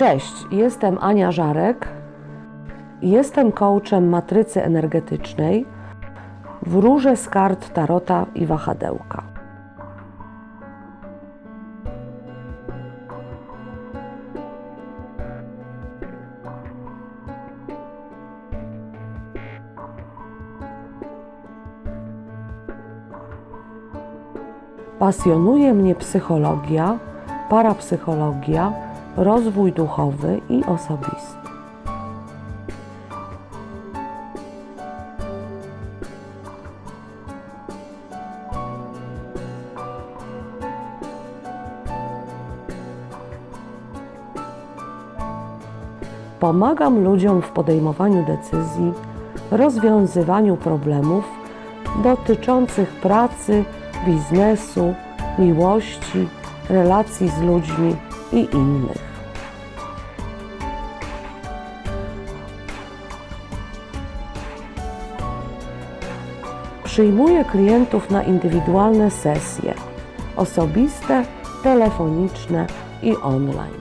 Cześć, jestem Ania Żarek. Jestem coachem matrycy energetycznej. Wróżę z kart Tarota i wahadełka. Pasjonuje mnie psychologia, parapsychologia, rozwój duchowy i osobisty. Pomagam ludziom w podejmowaniu decyzji, rozwiązywaniu problemów dotyczących pracy, biznesu, miłości, relacji z ludźmi i innych. Przyjmuję klientów na indywidualne sesje osobiste, telefoniczne i online.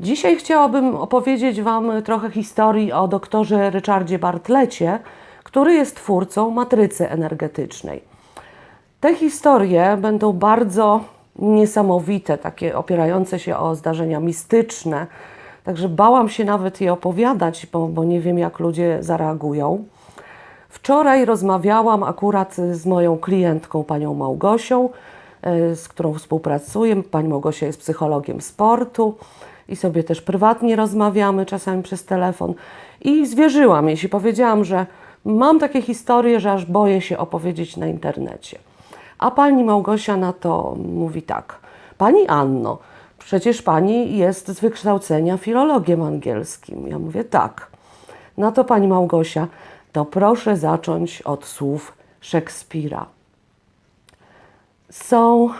Dzisiaj chciałabym opowiedzieć Wam trochę historii o doktorze Richardzie Bartlecie, który jest twórcą matrycy energetycznej. Te historie będą bardzo niesamowite, takie opierające się o zdarzenia mistyczne, także bałam się nawet je opowiadać, bo, bo nie wiem, jak ludzie zareagują. Wczoraj rozmawiałam akurat z moją klientką, panią Małgosią, e, z którą współpracuję. Pani Małgosia jest psychologiem sportu i sobie też prywatnie rozmawiamy, czasami przez telefon. I zwierzyłam jej się, powiedziałam, że mam takie historie, że aż boję się opowiedzieć na internecie. A pani Małgosia na to mówi tak: Pani Anno, przecież pani jest z wykształcenia filologiem angielskim. Ja mówię tak. Na to pani Małgosia, to proszę zacząć od słów Szekspira. Są y,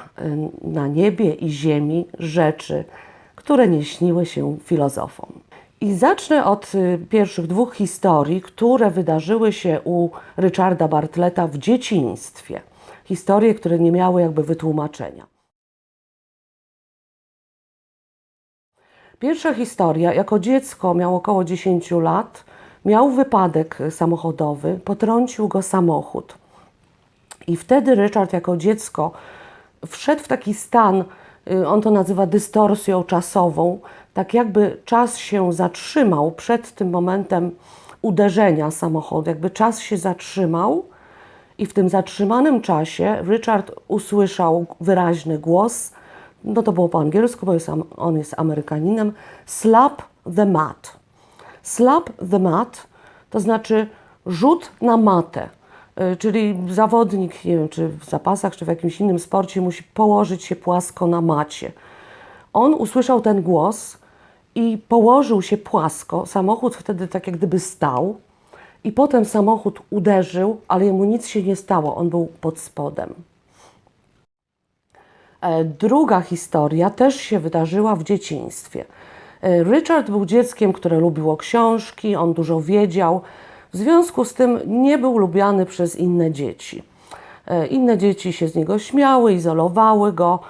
na niebie i ziemi rzeczy, które nie śniły się filozofom. I zacznę od y, pierwszych dwóch historii, które wydarzyły się u Richarda Bartleta w dzieciństwie. Historie, które nie miały jakby wytłumaczenia. Pierwsza historia, jako dziecko miał około 10 lat, miał wypadek samochodowy, potrącił go samochód. I wtedy Richard jako dziecko wszedł w taki stan, y, on to nazywa dystorsją czasową, tak jakby czas się zatrzymał przed tym momentem uderzenia samochodu, jakby czas się zatrzymał i w tym zatrzymanym czasie Richard usłyszał wyraźny głos, no to było po angielsku, bo jest, on jest Amerykaninem, slap the mat. Slap the mat to znaczy rzut na matę, y, czyli zawodnik, nie wiem, czy w zapasach, czy w jakimś innym sporcie musi położyć się płasko na macie. On usłyszał ten głos i położył się płasko. Samochód wtedy tak jak gdyby stał i potem samochód uderzył, ale jemu nic się nie stało, on był pod spodem. E, Druga historia też się wydarzyła w dzieciństwie. E, Richard był dzieckiem, które lubiło książki, on dużo wiedział, w związku z tym nie był lubiany przez inne dzieci. E, Inne dzieci się z niego śmiały, izolowały go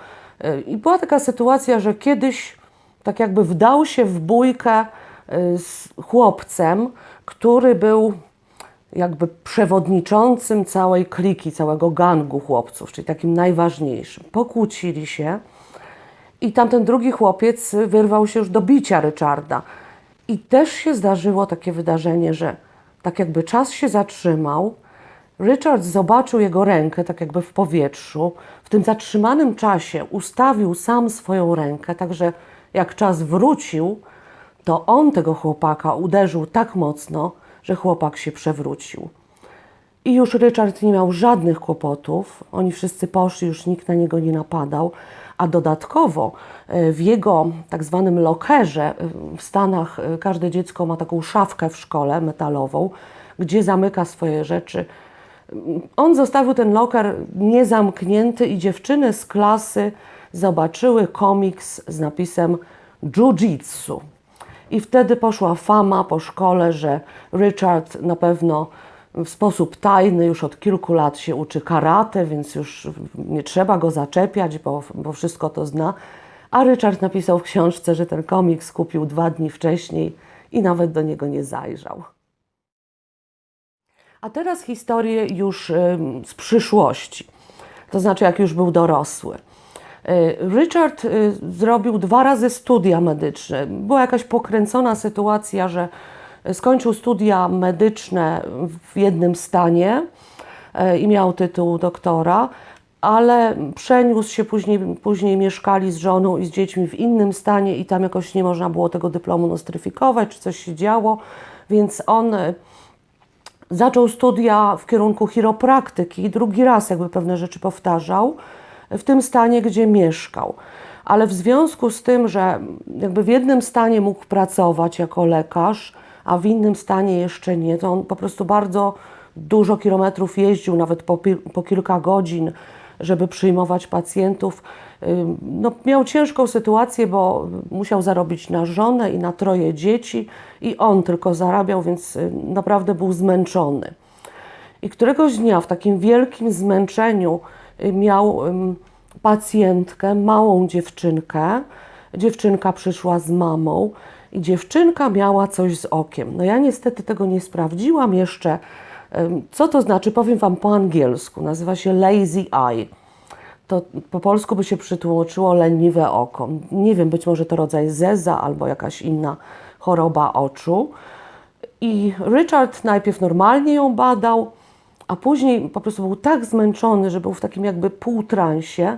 i była taka sytuacja, że kiedyś tak jakby wdał się w bójkę z chłopcem, który był jakby przewodniczącym całej kliki, całego gangu chłopców, czyli takim najważniejszym. Pokłócili się i tamten drugi chłopiec wyrwał się już do bicia Richarda. I też się zdarzyło takie wydarzenie, że tak jakby czas się zatrzymał, Richard zobaczył jego rękę tak jakby w powietrzu. W tym zatrzymanym czasie ustawił sam swoją rękę, także jak czas wrócił, to on tego chłopaka uderzył tak mocno, że chłopak się przewrócił. I już Richard nie miał żadnych kłopotów. Oni wszyscy poszli, już nikt na niego nie napadał. A dodatkowo e, w jego tak zwanym lokerze e, w Stanach e, każde dziecko ma taką szafkę w szkole metalową, gdzie zamyka swoje rzeczy. On zostawił ten loker niezamknięty i dziewczyny z klasy zobaczyły komiks z napisem Jiu-Jitsu. I wtedy poszła fama po szkole, że Richard na pewno w sposób tajny już od kilku lat się uczy karate, więc już nie trzeba go zaczepiać, bo, bo wszystko to zna. A Richard napisał w książce, że ten komiks kupił dwa dni wcześniej i nawet do niego nie zajrzał. A teraz historię już z przyszłości, to znaczy jak już był dorosły. Y, Richard y, zrobił dwa razy studia medyczne. Była jakaś pokręcona sytuacja, że skończył studia medyczne w jednym stanie y, i miał tytuł doktora, ale przeniósł się później, później mieszkali z żoną i z dziećmi w innym stanie i tam jakoś nie można było tego dyplomu nostryfikować, czy coś się działo, więc on zaczął studia w kierunku chiropraktyki drugi raz jakby pewne rzeczy powtarzał w tym stanie, gdzie mieszkał. Ale w związku z tym, że jakby w jednym stanie mógł pracować jako lekarz, a w innym stanie jeszcze nie, to on po prostu bardzo dużo kilometrów jeździł, nawet po, po kilka godzin, żeby przyjmować pacjentów. No, miał ciężką sytuację, bo musiał zarobić na żonę i na troje dzieci, i on tylko zarabiał, więc y, naprawdę był zmęczony. I któregoś dnia w takim wielkim zmęczeniu miał ym, pacjentkę, małą dziewczynkę. Dziewczynka przyszła z mamą i dziewczynka miała coś z okiem. No ja niestety tego nie sprawdziłam jeszcze. Co to znaczy? Powiem Wam po angielsku. Nazywa się lazy eye. To po polsku by się przytłumaczyło leniwe oko. Nie wiem, być może to rodzaj zeza albo jakaś inna choroba oczu. I Richard najpierw normalnie ją badał, a później po prostu był tak zmęczony, że był w takim jakby półtransie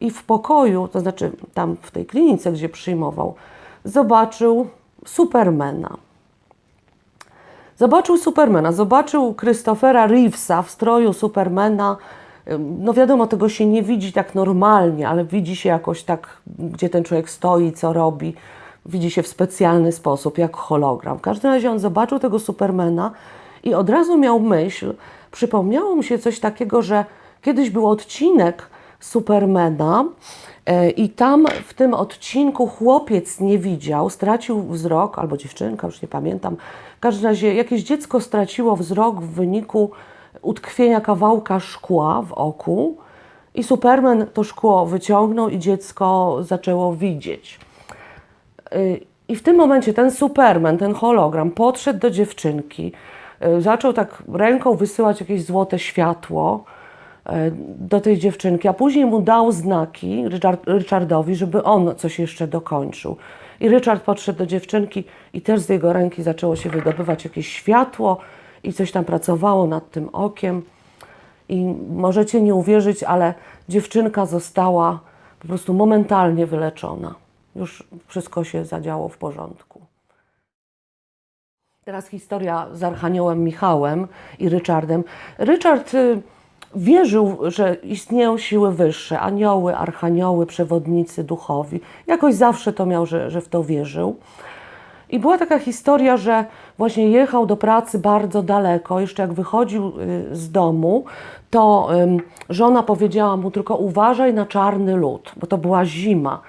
i w pokoju, to znaczy tam w tej klinice, gdzie przyjmował, zobaczył Supermana. Zobaczył Supermana, zobaczył Christophera Reevesa w stroju Supermana. No wiadomo, tego się nie widzi tak normalnie, ale widzi się jakoś tak, gdzie ten człowiek stoi, co robi. Widzi się w specjalny sposób, jak hologram. W każdym razie on zobaczył tego Supermana i od razu miał myśl, przypomniało mu się coś takiego, że kiedyś był odcinek Supermana e, i tam w tym odcinku chłopiec nie widział, stracił wzrok, albo dziewczynka, już nie pamiętam. W każdym razie jakieś dziecko straciło wzrok w wyniku utkwienia kawałka szkła w oku i Superman to szkło wyciągnął i dziecko zaczęło widzieć. Y, I w tym momencie ten Superman, ten hologram podszedł do dziewczynki, zaczął tak ręką wysyłać jakieś złote światło y, do tej dziewczynki, a później mu dał znaki Richard, Richardowi, żeby on coś jeszcze dokończył. I Richard podszedł do dziewczynki i też z jego ręki zaczęło się wydobywać jakieś światło i coś tam pracowało nad tym okiem. I możecie nie uwierzyć, ale dziewczynka została po prostu momentalnie wyleczona. Już wszystko się zadziało w porządku. Teraz historia z Archaniołem Michałem i Richardem. Richard y, wierzył, że istnieją siły wyższe, anioły, archanioły, przewodnicy duchowi. Jakoś zawsze to miał, że, że w to wierzył. I była taka historia, że właśnie jechał do pracy bardzo daleko. Jeszcze jak wychodził y, z domu, to żona powiedziała mu tylko uważaj na czarny lód, bo to była zima.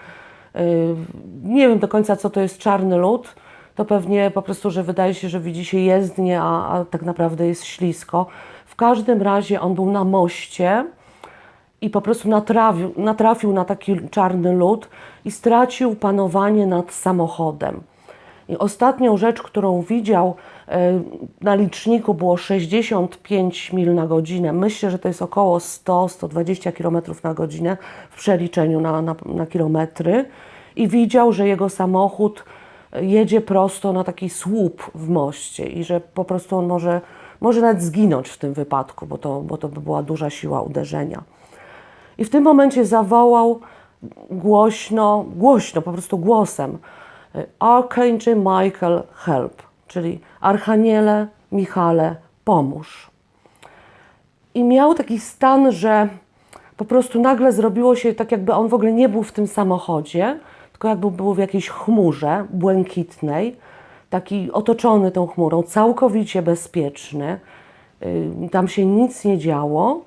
Y, Nie wiem do końca, co to jest czarny lód. To pewnie po prostu, że wydaje się, że widzi się jezdnie, a, a tak naprawdę jest ślisko. W każdym razie on był na moście i po prostu natrafił, natrafił na taki czarny lód i stracił panowanie nad samochodem. I ostatnią rzecz, którą widział e, na liczniku było 65 mil na godzinę. Myślę, że to jest około 100-120 km na godzinę w przeliczeniu na, na, na kilometry. I widział, że jego samochód jedzie prosto na taki słup w moście i że po prostu on może, może nawet zginąć w tym wypadku, bo to, bo to by była duża siła uderzenia. I w tym momencie zawołał głośno, głośno, po prostu głosem Archangel Michael help, czyli Archaniele Michale pomóż. I miał taki stan, że po prostu nagle zrobiło się tak, jakby on w ogóle nie był w tym samochodzie, tylko jakby był w jakiejś chmurze błękitnej, taki otoczony tą chmurą, całkowicie bezpieczny. Yy, Tam się nic nie działo.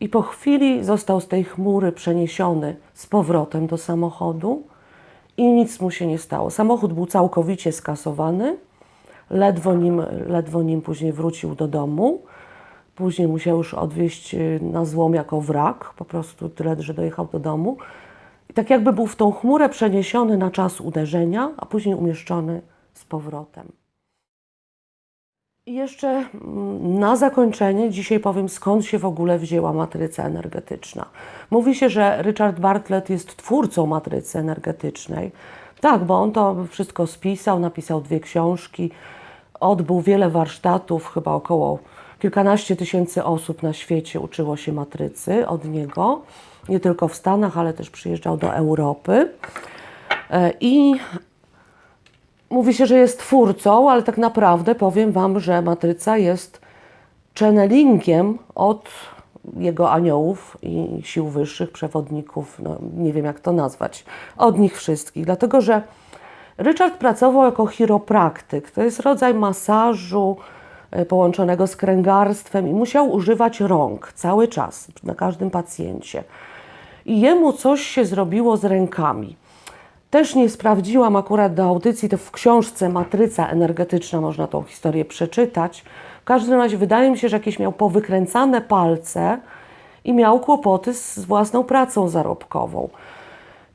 I po chwili został z tej chmury przeniesiony z powrotem do samochodu i nic mu się nie stało. Samochód był całkowicie skasowany, ledwo nim, ledwo nim później wrócił do domu. Później musiał już odwieźć y, na złom jako wrak, po prostu tyle, że dojechał do domu. I tak jakby był w tą chmurę przeniesiony na czas uderzenia, a później umieszczony z powrotem. I jeszcze mm, na zakończenie dzisiaj powiem, skąd się w ogóle wzięła matryca energetyczna. Mówi się, że Richard Bartlett jest twórcą matrycy energetycznej. Tak, bo on to wszystko spisał, napisał dwie książki, odbył wiele warsztatów, chyba około kilkanaście tysięcy osób na świecie uczyło się matrycy od niego, nie tylko w Stanach, ale też przyjeżdżał do Europy. E, I mówi się, że jest twórcą, ale tak naprawdę powiem Wam, że matryca jest channelingiem od jego aniołów i sił wyższych, przewodników, no, nie wiem jak to nazwać, od nich wszystkich. Dlatego, że Richard pracował jako chiropraktyk. To jest rodzaj masażu e, połączonego z kręgarstwem i musiał używać rąk cały czas, na każdym pacjencie. I jemu coś się zrobiło z rękami. Też nie sprawdziłam akurat do audycji, to w książce Matryca Energetyczna można tą historię przeczytać. W każdym razie wydaje mi się, że jakieś miał powykręcane palce i miał kłopoty z własną pracą zarobkową.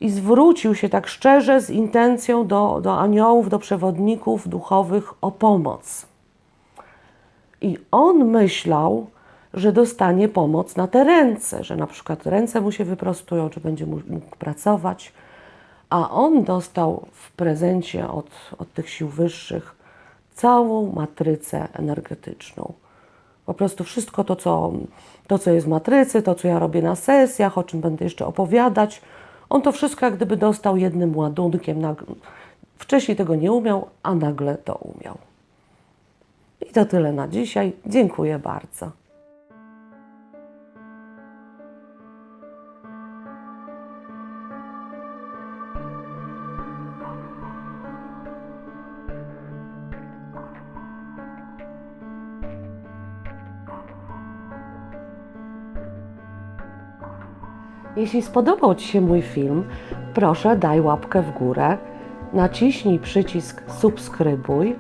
I zwrócił się tak szczerze z intencją do, do aniołów, do przewodników duchowych o pomoc. I on myślał, że dostanie pomoc na te ręce, że na przykład ręce mu się wyprostują, czy będzie mógł pracować a on dostał w prezencie od, od tych sił wyższych całą matrycę energetyczną. Po prostu wszystko to co, to, co jest w matrycy, to, co ja robię na sesjach, o czym będę jeszcze opowiadać, on to wszystko jak gdyby dostał jednym ładunkiem. Wcześniej tego nie umiał, a nagle to umiał. I to tyle na dzisiaj. Dziękuję bardzo. Jeśli spodobał Ci się mój film, proszę daj łapkę w górę, naciśnij przycisk subskrybuj.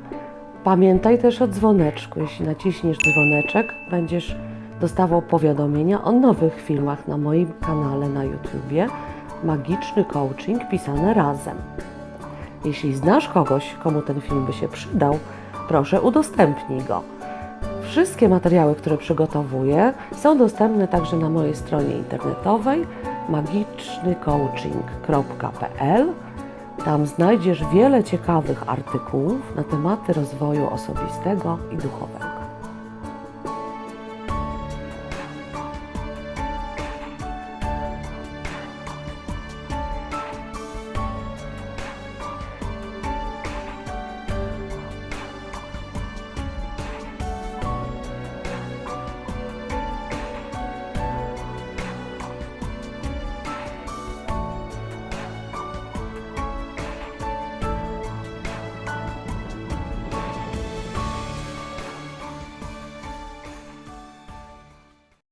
Pamiętaj też o dzwoneczku. Jeśli naciśniesz dzwoneczek, będziesz dostawał powiadomienia o nowych filmach na moim kanale na YouTubie Magiczny Coaching pisane razem. Jeśli znasz kogoś, komu ten film by się przydał, proszę udostępnij go. Wszystkie materiały, które przygotowuję, są dostępne także na mojej stronie internetowej magicznycoaching.pl. Tam znajdziesz wiele ciekawych artykułów na tematy rozwoju osobistego i duchowego.